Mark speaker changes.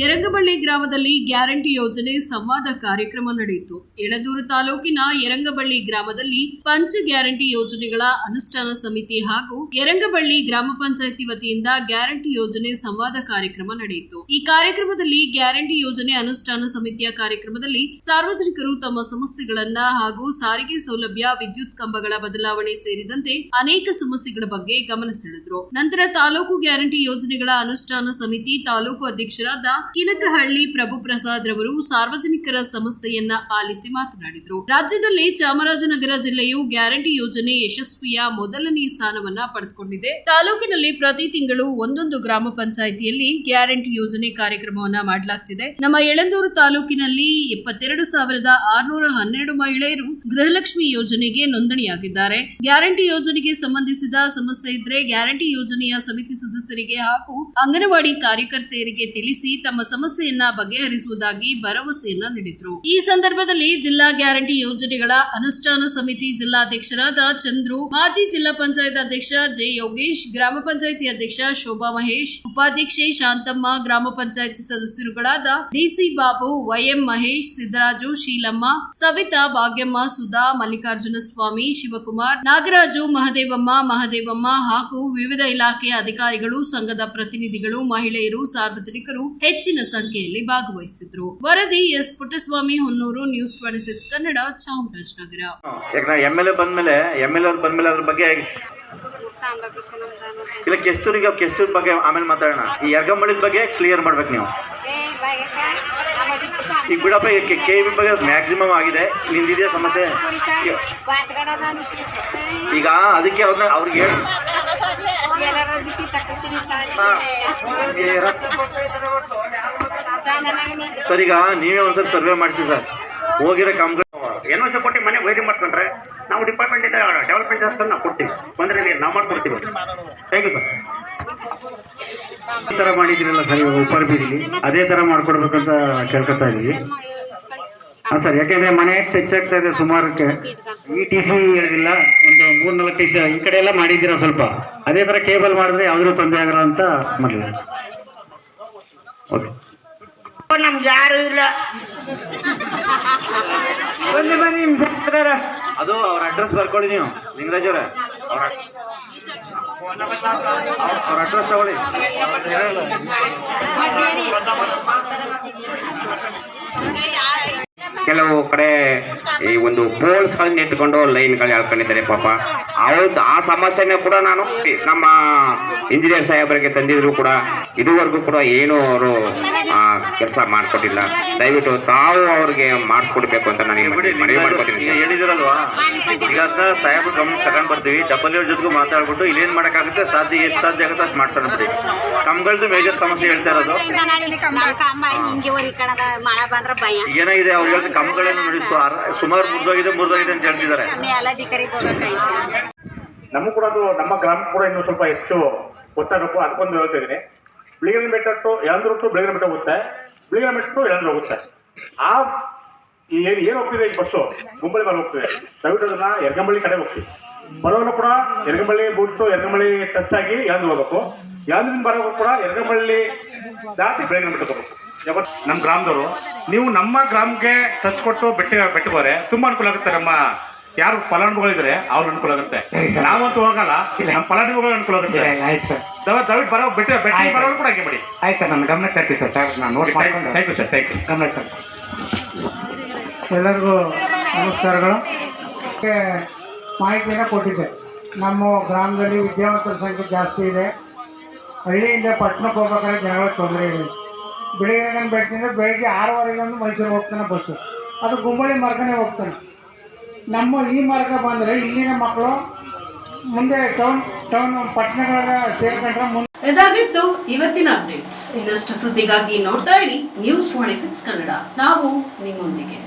Speaker 1: ಯರಂಗಬಳ್ಳಿ ಗ್ರಾಮದಲ್ಲಿ ಗ್ಯಾರಂಟಿ ಯೋಜನೆ ಸಂವಾದ ಕಾರ್ಯಕ್ರಮ ನಡೆಯಿತು. ಎಳದೂರು ತಾಲೂಕಿನ ಯರಂಗಬಳ್ಳಿ ಗ್ರಾಮದಲ್ಲಿ ಪಂಚ ಗ್ಯಾರಂಟಿ ಯೋಜನೆಗಳ ಅನುಷ್ಠಾನ ಸಮಿತಿ ಹಾಗೂ ಯರಂಗಬಳ್ಳಿ ಗ್ರಾಮ ಪಂಚಾಯಿತಿ ವತಿಯಿಂದ ಗ್ಯಾರಂಟಿ ಯೋಜನೆ ಸಂವಾದ ಕಾರ್ಯಕ್ರಮ ನಡೆಯಿತು. ಈ ಕಾರ್ಯಕ್ರಮದಲ್ಲಿ ಗ್ಯಾರಂಟಿ ಯೋಜನೆ ಅನುಷ್ಠಾನ ಸಮಿತಿಯ ಕಾರ್ಯಕ್ರಮದಲ್ಲಿ ಸಾರ್ವಜನಿಕರು ತಮ್ಮ ಸಮಸ್ಯೆಗಳನ್ನ ಹಾಗೂ ಸಾರಿಗೆ ಸೌಲಭ್ಯ, ವಿದ್ಯುತ್ ಕಂಬಗಳ ಬದಲಾವಣೆ ಸೇರಿದಂತೆ ಅನೇಕ ಸಮಸ್ಯೆಗಳ ಬಗ್ಗೆ ಗಮನ ಸೆಳೆದರು. ನಂತರ ತಾಲೂಕು ಗ್ಯಾರಂಟಿ ಯೋಜನೆಗಳ ಅನುಷ್ಠಾನ ಸಮಿತಿ ತಾಲೂಕು ಅಧ್ಯಕ್ಷರಾದ ಕಿನಕಹಳ್ಳಿ ಪ್ರಭು ಪ್ರಸಾದ್ ರವರು ಸಾರ್ವಜನಿಕರ ಸಮಸ್ಯೆಯನ್ನ ಆಲಿಸಿ ಮಾತನಾಡಿದರು. ರಾಜ್ಯದಲ್ಲಿ ಚಾಮರಾಜನಗರ ಜಿಲ್ಲೆಯು ಗ್ಯಾರಂಟಿ ಯೋಜನೆ ಯಶಸ್ವಿಯ ಮೊದಲನೇ ಸ್ಥಾನವನ್ನ ಪಡೆದುಕೊಂಡಿದೆ. ತಾಲೂಕಿನಲ್ಲಿ ಪ್ರತಿ ತಿಂಗಳು ಒಂದೊಂದು ಗ್ರಾಮ ಪಂಚಾಯಿತಿಯಲ್ಲಿ ಗ್ಯಾರಂಟಿ ಯೋಜನೆ ಕಾರ್ಯಕ್ರಮವನ್ನ ಮಾಡಲಾಗ್ತಿದೆ. ನಮ್ಮ ಯಳಂದೂರು ತಾಲೂಕಿನಲ್ಲಿ ಇಪ್ಪತ್ತೆರಡು ಸಾವಿರದ ಆರುನೂರ ಹನ್ನೆರಡು ಮಹಿಳೆಯರು ಗೃಹಲಕ್ಷ್ಮಿ ಯೋಜನೆಗೆ ನೋಂದಣಿಯಾಗಿದ್ದಾರೆ. ಗ್ಯಾರಂಟಿ ಯೋಜನೆಗೆ ಸಂಬಂಧಿಸಿದ ಸಮಸ್ಯೆ ಇದ್ರೆ ಗ್ಯಾರಂಟಿ ಯೋಜನೆಯ ಸಮಿತಿ ಸದಸ್ಯರಿಗೆ ಹಾಗೂ ಅಂಗನವಾಡಿ ಕಾರ್ಯಕರ್ತೆಯರಿಗೆ ತಿಳಿಸಿ ತಮ್ಮ ಸಮಸ್ಯೆಯನ್ನ ಬಗೆಹರಿಸುವುದಾಗಿ ಭರವಸೆಯನ್ನ ನೀಡಿದ್ರು. ಈ ಸಂದರ್ಭದಲ್ಲಿ ಜಿಲ್ಲಾ ಗ್ಯಾರಂಟಿ ಯೋಜನೆಗಳ ಅನುಷ್ಠಾನ ಸಮಿತಿ ಜಿಲ್ಲಾಧ್ಯಕ್ಷರಾದ ಚಂದ್ರು, ಮಾಜಿ ಜಿಲ್ಲಾ ಪಂಚಾಯತ್ ಅಧ್ಯಕ್ಷ ಜೆ ಯೋಗೇಶ್, ಗ್ರಾಮ ಪಂಚಾಯತಿ ಅಧ್ಯಕ್ಷ ಶೋಭಾ ಮಹೇಶ್, ಉಪಾಧ್ಯಕ್ಷೆ ಶಾಂತಮ್ಮ, ಗ್ರಾಮ ಪಂಚಾಯತಿ ಸದಸ್ಯರುಗಳಾದ ಡಿಸಿ ಬಾಬು ವೈಎಂ ಮಹೇಶ್, ಸಿದ್ದರಾಜು, ಶೀಲಮ್ಮ, ಸವಿತಾ ಭಾಗ್ಯಮ್ಮ, ಸುಧಾ, ಮಲ್ಲಿಕಾರ್ಜುನ ಸ್ವಾಮಿ, ಶಿವಕುಮಾರ್, ನಾಗರಾಜು, ಮಹದೇವಮ್ಮ ಮಹದೇವಮ್ಮ ಹಾಗೂ ವಿವಿಧ ಇಲಾಖೆಯ ಅಧಿಕಾರಿಗಳು, ಸಂಘದ ಪ್ರತಿನಿಧಿಗಳು, ಮಹಿಳೆಯರು, ಸಾರ್ವಜನಿಕರು ಹೆಚ್ಚಿನ ಸಂಖ್ಯೆಯಲ್ಲಿ ಭಾಗವಹಿಸಿದ್ರು. ವರದಿ S. Puttaswamy Honnur news twenty six Kannada Chamarajanagar
Speaker 2: ಯಾಕಂದ್ರೆ ಎಂ ಎಲ್ ಎ ಬಂದ್ಮೇಲೆ ಎಂ ಎಲ್ ಎ ಬಂದ್ಮೇಲೆ ಅದ್ರ ಬಗ್ಗೆ ಇಲ್ಲ ಕೆಸ್ತೂರಿಗೆ ಕೆಸ್ತೂರ್ ಬಗ್ಗೆ ಆಮೇಲೆ ಮಾತಾಡೋಣ. ಈ ಯರ್ಗಂಬಳಿದ ಬಗ್ಗೆ ಕ್ಲಿಯರ್ ಮಾಡ್ಬೇಕು ನೀವು. ಈಗ ಬಿಡಪ್ಪ ಕೆ ವಿ ಬಗ್ಗೆ ಮ್ಯಾಕ್ಸಿಮಮ್ ಆಗಿದೆ. ನಿಂದಿದೆ ಸಮಸ್ಯೆ. ಈಗ ಅದಕ್ಕೆ ಅವ್ರನ್ನ ಅವ್ರಿಗೆ ಹೇಳಿ. ಸರ್, ಈಗ ನೀವೇ ಒಂದ್ಸರಿ ಸರ್ವೆ ಮಾಡಿಸಿ ಸರ್. ಹೋಗಿರೋ ಕಾಮಗಾರಿ
Speaker 3: ಏನೋ ಕೊಟ್ಟು ಮನೆ ವೈರಿ ಮಾಡ್ಕೊಂಡ್ರೆ ನಾವು ಡಿಪಾರ್ಟ್ಮೆಂಟ್ ಇಂದ ಡೆವಲಪ್ಮೆಂಟ್ ಅಂತ ನಾವು ಕೊಡ್ತೀವಿ ಬಂದ್ರೆ ನೀವು ನಾವು ಮಾಡ್ಕೊಡ್ತೀವಿ.
Speaker 2: ಥ್ಯಾಂಕ್ ಯು ಸರ್ ಈ ಥರ ಮಾಡಿದ್ದೀರಲ್ಲ ಸರ್, ಇವಾಗ ಉಪ್ಪಾರ ಅದೇ ಥರ ಮಾಡ್ಕೊಡ್ಬೇಕಂತ ಕೇಳ್ಕೊತಾ ಇದ್ದೀವಿ. ಹಾಂ, ಸರ್, ಯಾಕೆಂದರೆ ಮನೆ ಹೆಚ್ಚಾಗ್ತಾ ಇದೆ ಸುಮಾರಕ್ಕೆ. ಈ ಟಿ ಸಿ ಹೇಳಿಲ್ಲ ಒಂದು ಮೂರು ನಾಲ್ಕು ಟಿ ಸಿ ಈ ಕಡೆ ಎಲ್ಲ ಮಾಡಿದ್ದೀರಾ ಸ್ವಲ್ಪ. ಅದೇ ಥರ ಕೇಬಲ್ ಮಾಡಿದ್ರೆ ಯಾವುದೂ ತೊಂದರೆ ಆಗಲ್ಲ ಅಂತ ಮಾಡಲಿಲ್ಲ ಓಕೆ
Speaker 4: ನಮ್ಗೆ ಯಾರು ಇಲ್ಲ. ಬನ್ನಿ ಬನ್ನಿ ನಿಮ್ ಶಾಸ್ತ್ರರ.
Speaker 2: ಅದು ಅವ್ರ ಅಡ್ರೆಸ್ ಬರ್ಕೊಳ್ಳಿ ನೀವು ಲಿಂಗರಾಜ್ ಅವರೇ. ಅವ್ರ ಅವ್ರ ಅಡ್ರೆಸ್ ತಗೊಳ್ಳಿ.
Speaker 3: ಕೆಲವು ಕಡೆ ಈ ಒಂದು ಪೋಲ್ಸ್ಗಳನ್ನ ಇಟ್ಕೊಂಡು ಲೈನ್ಗಳು ಹೇಳ್ಕೊಂಡಿದ್ದಾರೆ ಪಾಪ. ಅವ್ರದ್ದು ಆ ಸಮಸ್ಯೆನೂ ಕೂಡ ನಾನು ನಮ್ಮ ಇಂಜಿನಿಯರ್ ಸಾಹೇಬರಿಗೆ ತಂದಿದ್ರು ಕೂಡ. ಇದುವರೆಗೂ ಕೂಡ ಏನು ಅವರು ಕೆಲಸ ಮಾಡಿಕೊಟ್ಟಿಲ್ಲ. ದಯವಿಟ್ಟು ತಾವು ಅವ್ರಿಗೆ ಮಾಡ್ಕೊಡ್ಬೇಕು ಅಂತ ನಾನು ಮನವಿ ಮಾಡ್ಕೊತೀನಿ.
Speaker 2: ಹೇಳಿದಿರಲ್ವಾ? ಈಗ ಸರ್ ಸಾಹೇಬ್ ಗಮನ ತಗೊಂಡ್ ಬರ್ತೀವಿ. ಡಬಲ್ ಏರ್ ಜೊತೆಗೂ ಮಾತಾಡ್ಬಿಟ್ಟು ಇಲ್ಲೇನ್ ಮಾಡಕ್ಕಾಗುತ್ತೆ? ಸಾಧ್ಯ ಎಷ್ಟು ಸಾಧ್ಯ ಆಗುತ್ತೆ ಅಷ್ಟು ಮಾಡ್ತಾರೆ ಬಿಡಿ. ಕಮ್ಗಳದ್ದು ಮೇಜರ್ ಸಮಸ್ಯೆ ಹೇಳ್ತಾ ಇರೋದು. ಏನಾಗಿದೆ ಅವ್ರು ಹೇಳಿದ ಕಮ್ಗಳನ್ನು ಸುಮಾರು ಮುರಿದೋಗಿದೆ ಮುರಿದೋಗಿದೆ ಅಂತ ಹೇಳ್ತಿದ್ದಾರೆ.
Speaker 5: ನಮಗೂ ಕೂಡ ಅದು ನಮ್ಮ ಗ್ರಾಮ ಕೂಡ ಇನ್ನೂ ಸ್ವಲ್ಪ ಹೆಚ್ಚು ಗೊತ್ತಾಗಬೇಕು ಅದಕ್ಕೊಂದು ಹೇಳ್ತಾ ಇದ್ದೀನಿ. ಬಿಳಿಗಿನ ಬೆಟ್ಟ ಹೊತ್ತು ಬಿಳಿಗಿನ ಬೆಟ್ಟ ಹೋಗುತ್ತೆ. ಬಿಳಿಗಿನ ಬೆಟ್ಟ ಟು ಯಳಂದೂರು ಹೋಗುತ್ತೆ. ಆ ಈ ಏನು ಏನು ಹೋಗ್ತಿದೆ ಈ ಬಸ್ಸು? ಗುಂಬಳಿ ಮೇಲೆ ಹೋಗ್ತಿದೆ. ದಯವಿಟ್ಟು ಅದನ್ನ ಎರಗಂಬಳ್ಳಿ ಕಡೆ ಹೋಗ್ತೀವಿ ಬರೋರು ಕೂಡ ಎರ್ಗಂಬಳ್ಳಿ ಬಿಟ್ಟು ಎರ್ಗಂಬಳ್ಳಿ ಟಚ್ ಆಗಿ ಯಳಂದೂರು ಹೋಗ್ಬೇಕು. ಯಳಂದ್ರಿಂದ ಬರೋ ಕೂಡ ಎರಗಮಳ್ಳಿ ದಾಟಿ ಬೆಳಗಿನ ಬೆಟ್ಟ ಹೋಗ್ಬೇಕು ಯಾವತ್ತು ನಮ್ಮ ಗ್ರಾಮದವರು ನೀವು ನಮ್ಮ ಗ್ರಾಮಕ್ಕೆ ಕೊಟ್ಟು ಬೆಟ್ಟ ಬೆಟ್ಟಗೋರೆ ತುಂಬಾ ಅನುಕೂಲ ಆಗುತ್ತೆ ನಮ್ಮ ಯಾರು ಫಲಾನುಭವಿಗಳಿದ್ರೆ ಅವ್ರು ಅನುಕೂಲ ಆಗುತ್ತೆ. ನಾವಂತೂ ಹೋಗಲ್ಲ ನಮ್ಮ ಫಲಾನುಭವಿಗಳು ಅನುಕೂಲ ಆಗುತ್ತೆ.
Speaker 4: ಆಯ್ತು ಸರ್.
Speaker 5: ದಯವಿಟ್ಟು ಬರೋ ಬೆಟ್ಟ ಬೆಟ್ಟ ಬರೋ ಕೂಡ ಹಾಗೆ ಮಾಡಿ.
Speaker 4: ಆಯ್ತು ಸರ್ ನನ್ನ ಗಮನ ತರ್ತೀವಿ ಸರ್. ಸರ್ ನಾನು ನೋಡಿ
Speaker 5: thank you sir thank you
Speaker 4: ಗಮನ ಸರ್ ಎಲ್ಲರಿಗೂ ನಮಸ್ಕಾರಗಳು. ಮಾಹಿತಿಯನ್ನು ಕೊಟ್ಟಿದ್ದೆ. ನಮ್ಮ ಗ್ರಾಮದಲ್ಲಿ ವಿದ್ಯಾವಂತರ ಸಂಖ್ಯೆ ಜಾಸ್ತಿ ಇದೆ. ಹಳ್ಳಿಯಿಂದ ಪಟ್ಟಣಕ್ಕೆ ಹೋಗ್ಬೇಕಾದ್ರೆ ಜನಗಳ ತೊಂದರೆ ಇದೆ. ಬೆಳಿಗ್ಗೆ ಬೆಟ್ಟಿಂದ ಬೆಳಿಗ್ಗೆ ಆರೂವರೆಗೆ ಮೈಸೂರು ಹೋಗ್ತಾನೆ ಬಸ್ಸು ಅದು ಗುಂಬಳಿ ಮಾರ್ಗನೇ ಹೋಗ್ತಾನೆ. ನಮ್ಮ ಈ ಮಾರ್ಗ ಬಂದರೆ ಇಲ್ಲಿನ ಮಕ್ಕಳು ಮುಂದೆ ಟೌನ್ ಟೌನ್ ಪಟ್ಟಣಗಳ ಸೇರ್ಕೊಂಡ್ರೆ ಮುಂದೆ
Speaker 1: ಇದಾಗಿತ್ತು ಇವತ್ತಿನ ಅಪ್ಡೇಟ್ಸ್ ಇನ್ನಷ್ಟು ಸುದ್ದಿಗಾಗಿ ನೋಡ್ತಾ ಇರಿ ನ್ಯೂಸ್ ಟ್ವೆಂಟಿ ಸಿಕ್ಸ್ ಕನ್ನಡ ನಾವು ನಿಮ್ಮೊಂದಿಗೆ.